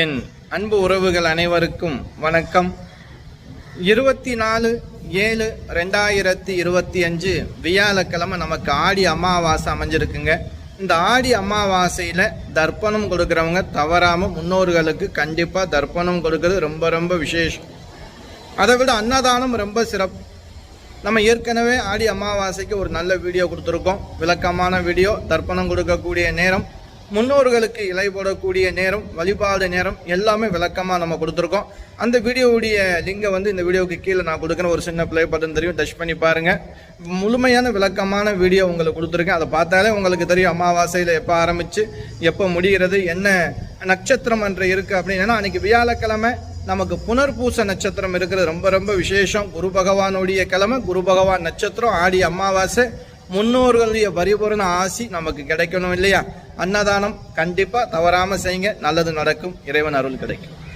என் அன்பு உறவுகள் அனைவருக்கும் வணக்கம். இருபத்தி நாலு ஏழு ரெண்டாயிரத்தி இருபத்தி அஞ்சு வியாழக்கிழமை நமக்கு ஆடி அமாவாசை அமைஞ்சிருக்குங்க. இந்த ஆடி அமாவாசையில் தர்ப்பணம் கொடுக்குறவங்க தவறாமல் முன்னோர்களுக்கு கண்டிப்பாக தர்ப்பணம் கொடுக்கறது ரொம்ப ரொம்ப விசேஷம். அதை விட அன்னதானம் ரொம்ப சிறப்பு. நம்ம ஏற்கனவே ஆடி அமாவாசைக்கு ஒரு நல்ல வீடியோ கொடுத்துருக்கோம். விளக்கமான வீடியோ தர்ப்பணம் கொடுக்கக்கூடிய நேரம். முன்னோர்களுக்கு இலை போடக்கூடிய நேரம் வழிபாடு நேரம் எல்லாமே விளக்கமாக நம்ம கொடுத்துருக்கோம். அந்த வீடியோவுடைய லிங்கை வந்து இந்த வீடியோவுக்கு கீழே நான் கொடுக்குறேன் ஒரு சின்ன ப்ளே பட்டன் தெரியும். டச் பண்ணி பாருங்கள் முழுமையான விளக்கமான வீடியோ உங்களுக்கு கொடுத்துருக்கேன். அதை பார்த்தாலே உங்களுக்கு தெரியும் அமாவாசையில் எப்போ ஆரம்பித்து எப்போ முடிகிறது என்ன நட்சத்திரம் என்று இருக்குது அப்படின்னா. அன்றைக்கி வியாழக்கிழமை நமக்கு புனர்பூச நட்சத்திரம் இருக்கிறது. ரொம்ப ரொம்ப விசேஷம். குரு பகவானுடைய கிழமை குரு பகவான் நட்சத்திரம் ஆடி அமாவாசை முன்னோர்களுடைய பரிபூரண ஆசி நமக்கு கிடைக்கணும் இல்லையா? அன்னதானம் கண்டிப்பாக தவறாமல் செய்யுங்க. நல்லது நடக்கும். இறைவன் அருள் கிடைக்கும்.